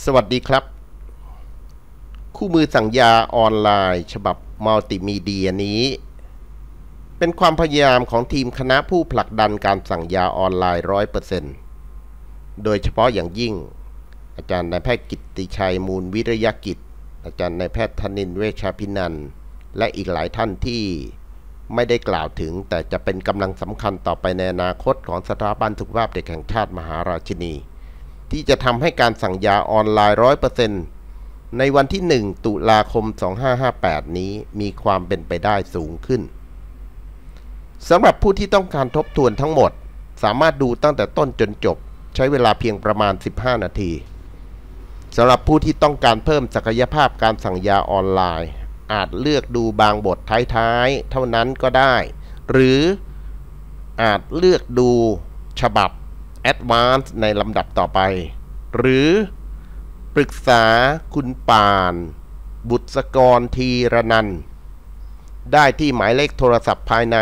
สวัสดีครับ คู่มือสั่งยาออนไลน์ ฉบับมัลติมีเดียนี้ เป็นความพยายามของทีมคณะผู้ผลักดันการสั่งยาออนไลน์ร้อยเปอร์เซ็นต์โดยเฉพาะอย่างยิ่ง อาจารย์นายแพทย์กิตติชัยมูลวิริยกิจ อาจารย์นายแพทย์ธนินเวชพินัน และอีกหลายท่านที่ไม่ได้กล่าวถึง แต่จะเป็นกำลังสำคัญต่อไปในอนาคตของสถาบันสุขภาพเด็กแห่งชาติมหาราชินี ที่จะทำให้การสั่งยาออนไลน์ร้อยเปอร์เซ็นต์ในวันที่ 1 ตุลาคม 2558 นี้มีความเป็นไปได้สูงขึ้นสำหรับผู้ที่ต้องการทบทวนทั้งหมด สามารถดูตั้งแต่ต้นจนจบ ใช้เวลาเพียงประมาณ 15 นาทีสำหรับผู้ที่ต้องการเพิ่มศักยภาพการสั่งยาออนไลน์ อาจเลือกดูบางบทท้ายๆ เท่านั้นก็ได้ หรืออาจเลือกดูฉบับ Advance ในลำดับต่อไป หรือปรึกษาคุณปาน บุตรกรทีระนัน ได้ที่หมายเลขโทรศัพท์ภายใน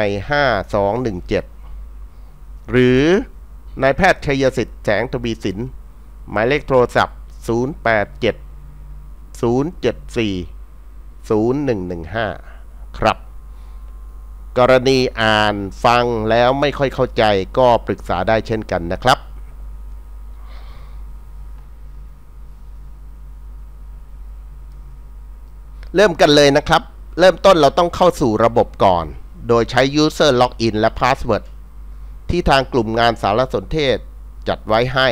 5217 หรือนายแพทย์ชัยสิทธิ์แสงทวีสิน หมายเลขโทรศัพท์ 087 074 0115 ครับ กรณีอ่านฟังแล้วไม่ค่อยเข้าใจก็ปรึกษาได้เช่นกันนะครับ เริ่มกันเลยนะครับ เริ่มต้นเราต้องเข้าสู่ระบบก่อน โดยใช้ User Login และ Password ที่ทางกลุ่มงานสารสนเทศจัดไว้ให้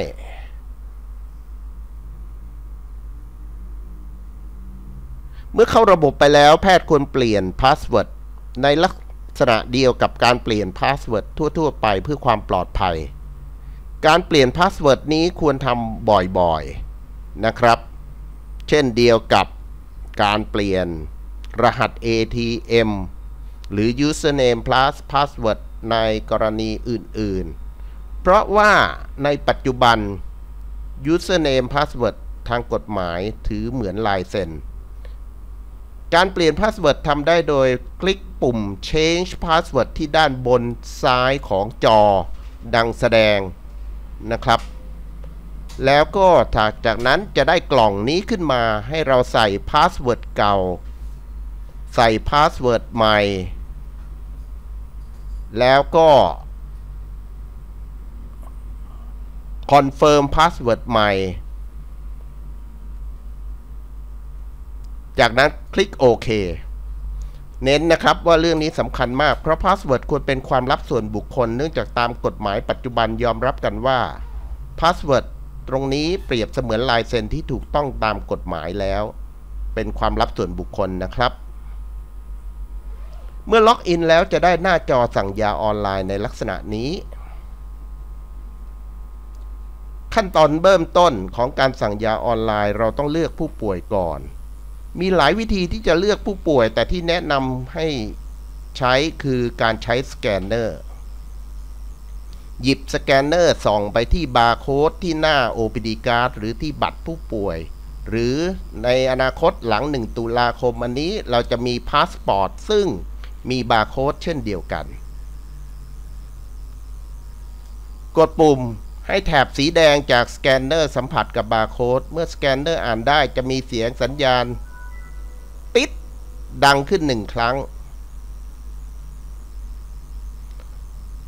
เมื่อเข้าระบบไปแล้วแพทย์ควรเปลี่ยนพาสเวิร์ดในลักษ ณะเดียวกับการเปลี่ยนพาสเวิร์ดทั่ว ๆ ไปเพื่อความปลอดภัย การเปลี่ยนพาสเวิร์ดนี้ควรทำบ่อยๆนะครับ เช่นเดียวกับการเปลี่ยนรหัส ATM หรือ username plus password ในกรณีอื่นๆ เพราะว่าในปัจจุบัน username password ทางกฎหมายถือเหมือนลายเซ็น การเปลี่ยนพาสเวิร์ดทำได้โดยคลิกปุ่ม change password ที่ด้านบนซ้ายของจอ ดังแสดงนะครับ แล้วก็จากนั้นจะได้กล่องนี้ขึ้นมาให้เราใส่พาสเวิร์ดเก่า ใส่พาสเวิร์ดใหม่ แล้วก็คอนเฟิร์มพาสเวิร์ดใหม่ จากนั้นคลิกโอเคเน้นนะครับว่าเรื่องนี้สำคัญมาก เพราะพาสเวิร์ดควรเป็นความลับส่วนบุคคล เนื่องจากตามกฎหมายปัจจุบันยอมรับกันว่าพาสเวิร์ดตรงนี้เปรียบเสมือนลายเซ็นที่ถูกต้องตามกฎหมายแล้ว เป็นความลับส่วนบุคคลนะครับ เมื่อล็อกอินแล้วจะได้หน้าจอสั่งยาออนไลน์ในลักษณะนี้ ขั้นตอนเริ่มต้นของการสั่งยาออนไลน์ เราต้องเลือกผู้ป่วยก่อน มีหลายวิธีที่จะเลือกผู้ป่วย แต่ที่แนะนำให้ใช้คือการใช้สแกนเนอร์ หยิบสแกนเนอร์ส่องไปที่บาร์โค้ดที่หน้า OPD card หรือที่บัตรผู้ป่วย หรือในอนาคตหลัง 1 ตุลาคมอันนี้เราจะมีพาสปอร์ตซึ่งมีบาร์โค้ดเช่นเดียวกัน กดปุ่มให้แถบสีแดงจากสแกนเนอร์สัมผัสกับบาร์โค้ด เมื่อสแกนเนอร์อ่านได้จะมีเสียงสัญญาณ ดังขึ้นหนึ่งครั้ง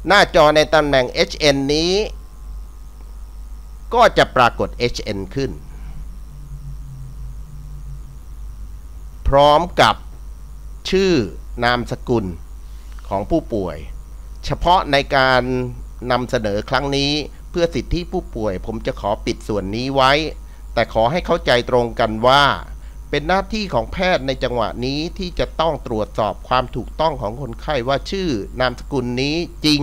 หน้าจอในตำแหน่ง HN นี้ ก็จะปรากฏ HN ขึ้น พร้อมกับชื่อนามสกุลของผู้ป่วย เฉพาะในการนำเสนอครั้งนี้เพื่อสิทธิผู้ป่วย ผมจะขอปิดส่วนนี้ไว้ แต่ขอให้เข้าใจตรงกันว่า เป็นหน้าที่ของแพทย์ในจังหวะนี้ที่จะต้องตรวจสอบความถูกต้องของคนไข้ว่าชื่อนามสกุลนี้จริง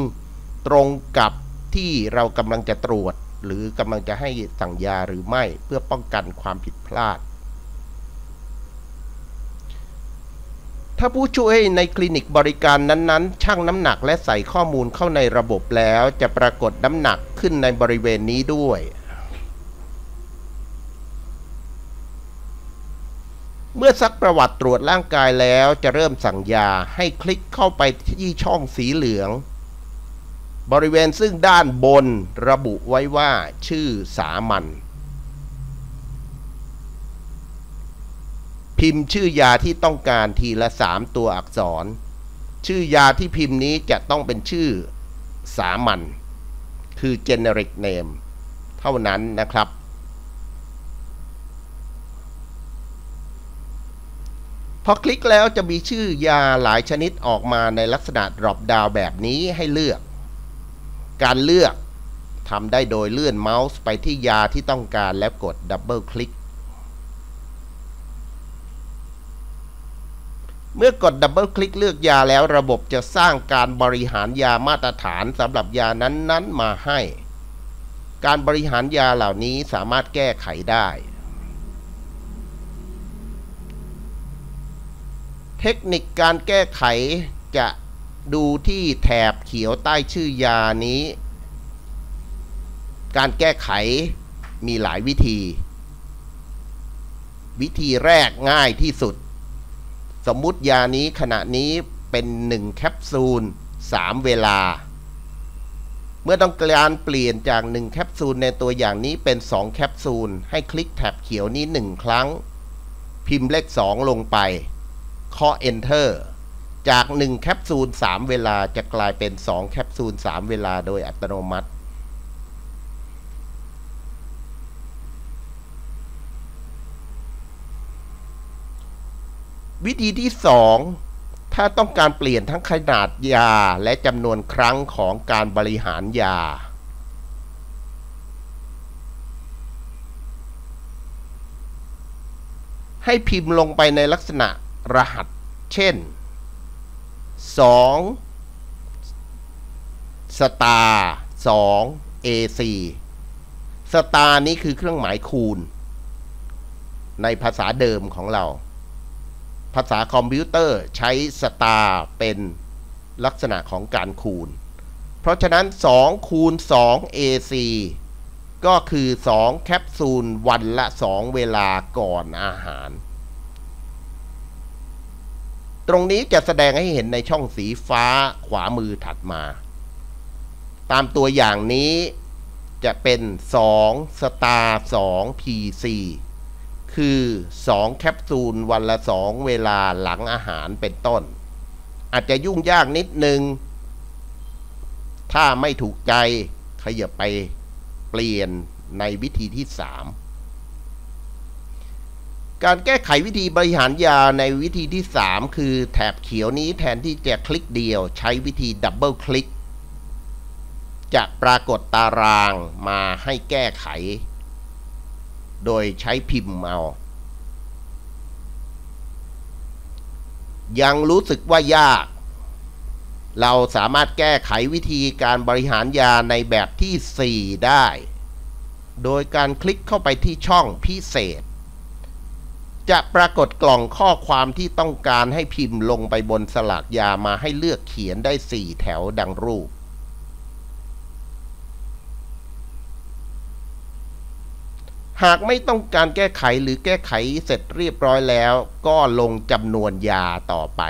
ตรงกับที่เรากำลังจะตรวจ หรือกำลังจะให้สั่งยาหรือไม่เพื่อป้องกันความผิดพลาด ถ้าผู้ช่วยในคลินิกบริการนั้นๆชั่งน้ำหนักและใส่ข้อมูลเข้าในระบบแล้ว จะปรากฏน้ำหนักขึ้นในบริเวณนี้ด้วย เมื่อซักประวัติตรวจร่างกายแล้วจะเริ่มสั่งยาให้คลิกเข้าไปที่ช่องสีเหลือง บริเวณซึ่งด้านบนระบุไว้ว่าชื่อสามัญพิมพ์ชื่อยาที่ต้องการทีละ 3 ตัวอักษร ชื่อยาที่พิมพ์นี้จะต้องเป็นชื่อสามัญคือ generic name เท่านั้นนะครับ พอคลิกแล้วจะมีชื่อยาหลายชนิดออกมาในลักษณะ drop down แบบนี้ให้เลือก การเลือกทำได้โดยเลื่อนเมาส์ไปที่ยาที่ต้องการแล้วกดดับเบิลคลิก เมื่อกดดับเบิลคลิกเลือกยาแล้วระบบจะสร้างการบริหารยามาตรฐานสำหรับยานั้นๆมาให้ การบริหารยาเหล่านี้สามารถแก้ไขได้ ทคนิคการแก้ไขจะดูที่แถบเขียวใต้ชื่อยานี้ การแก้ไขมีหลายวิธี วิธีแรกง่ายที่สุด สมมุติยานี้ขณะนี้เป็น 1 แคปซูล 3 เวลา เมื่อต้องการเปลี่ยนจาก 1 แคปซูลในตัวอย่างนี้เป็น 2 แคปซูล ให้คลิกแท็บเขียวนี้ 1 ครั้ง พิมพ์เลข 2 ลงไป เคาะ Enter จาก 1 แคปซูล 3 เวลาจะกลายเป็น 2 แคปซูล 3 เวลาโดยอัตโนมัติ วิธีที่ 2 ถ้าต้องการเปลี่ยนทั้งขนาดยาและจำนวนครั้งของการบริหารยาให้พิมพ์ลงไปในลักษณะ รหัส เช่น 2 สตาร์2 AC สตาร์นี้คือเครื่องหมายคูณ ในภาษาเดิมของเรา ภาษาคอมพิวเตอร์ใช้สตาร์เป็นลักษณะของการคูณ เพราะฉะนั้น 2 คูณ 2 AC ก็คือ 2 แคปซูลวันละ 2 เวลาก่อนอาหาร ตรงนี้จะแสดงให้เห็นในช่องสีฟ้าขวามือถัดมา ตามตัวอย่างนี้จะเป็น2สตาร์2 PC คือ 2 แคปซูลวันละ 2 เวลาหลังอาหารเป็นต้น อาจจะยุ่งยากนิดนึง ถ้าไม่ถูกใจขยับไปเปลี่ยนในวิธีที่ 3 การแก้ไขวิธีบริหารยาในวิธีที่ 3 คือแถบเขียวนี้แทนที่จะคลิกเดียว ใช้วิธีดับเบิลคลิกจะปรากฏตารางมาให้แก้ไข โดยใช้พิมพ์เอา ยังรู้สึกว่ายาก เราสามารถแก้ไขวิธีการบริหารยาในแบบที่ 4 ได้ โดยการคลิกเข้าไปที่ช่องพิเศษ จะปรากฏกล่องข้อความที่ต้องการให้พิมพ์ลงไปบนสลากยามาให้เลือกเขียนได้ 4 แถวดังรูป หากไม่ต้องการแก้ไขหรือแก้ไขเสร็จเรียบร้อยแล้ว ก็ลงจำนวนยาต่อไป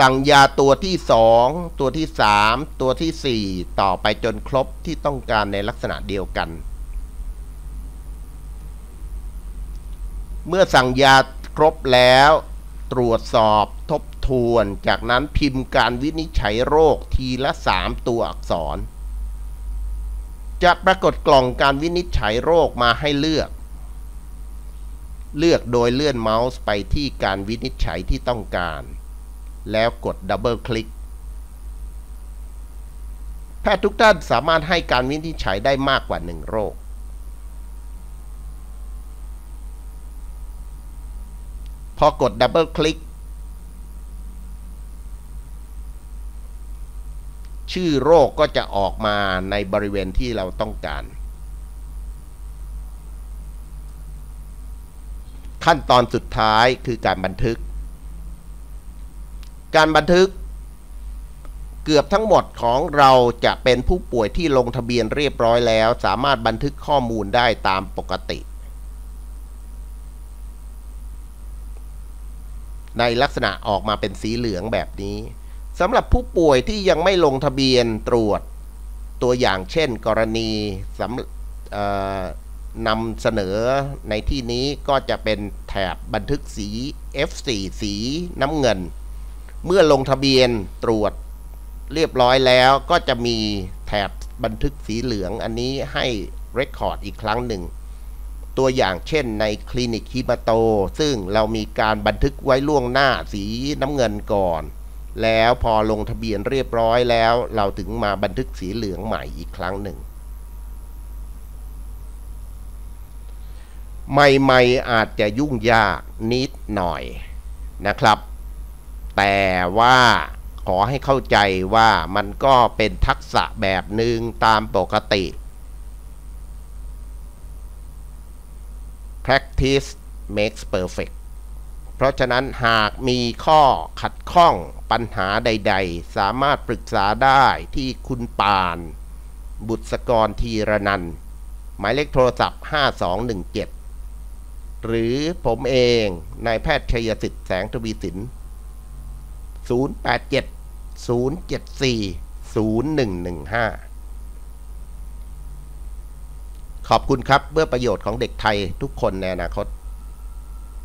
สั่งยาตัวที่2ตัวที่3ตัวที่4ต่อไปจนครบที่ต้องการในลักษณะเดียวกัน เมื่อสั่งยาครบแล้วตรวจสอบทบทวน จากนั้นพิมพ์การวินิจฉัยโรคทีละ3ตัวอักษร จะปรากฏกล่องการวินิจฉัยโรคมาให้เลือก เลือกโดยเลื่อนเมาส์ไปที่การวินิจฉัยที่ต้องการ แล้วกดดับเบิลคลิก แพทย์ทุกท่านสามารถให้การวินิจฉัยได้มากกว่า 1 โรค พอกดดับเบิลคลิก ชื่อโรคก็จะออกมาในบริเวณที่เราต้องการขั้นตอนสุดท้ายคือการบันทึก การบันทึกเกือบทั้งหมดของเราจะเป็นผู้ป่วยที่ลงทะเบียนเรียบร้อยแล้ว สามารถบันทึกข้อมูลได้ตามปกติ ในลักษณะออกมาเป็นสีเหลืองแบบนี้สำหรับผู้ป่วยที่ยังไม่ลงทะเบียนตรวจตัวอย่างเช่น กรณีสำนำเสนอในที่นี้ก็จะเป็นแถบบันทึกสี F4 สีน้ำเงิน เมื่อลงทะเบียนตรวจเรียบร้อยแล้วก็จะมีแถบบันทึกสีเหลืองอันนี้ให้เรคคอร์ดอีกครั้งหนึ่ง ตัวอย่างเช่นในคลินิกฮิมาโต ซึ่งเรามีการบันทึกไว้ล่วงหน้าสีน้ำเงินก่อน แล้วพอลงทะเบียนเรียบร้อยแล้ว เราถึงมาบันทึกสีเหลืองใหม่อีกครั้งหนึ่ง ใหม่ ๆ อาจจะยุ่งยากนิดหน่อยนะครับ แต่ว่าขอให้เข้าใจว่ามันก็เป็นทักษะแบบหนึ่งตามปกติ practice makes perfect เพราะฉะนั้นหากมีข้อขัดข้องปัญหาใด ๆ สามารถปรึกษาได้ที่คุณปาน บุตรกรทีระนัน หมายเลขโทรศัพท์ 5217 หรือผมเองนายแพทย์ชัยสิทธิ์แสงทวีสิน 087-074-0115 ขอบคุณครับเพื่อประโยชน์ของเด็กไทยทุกคนในอนาคต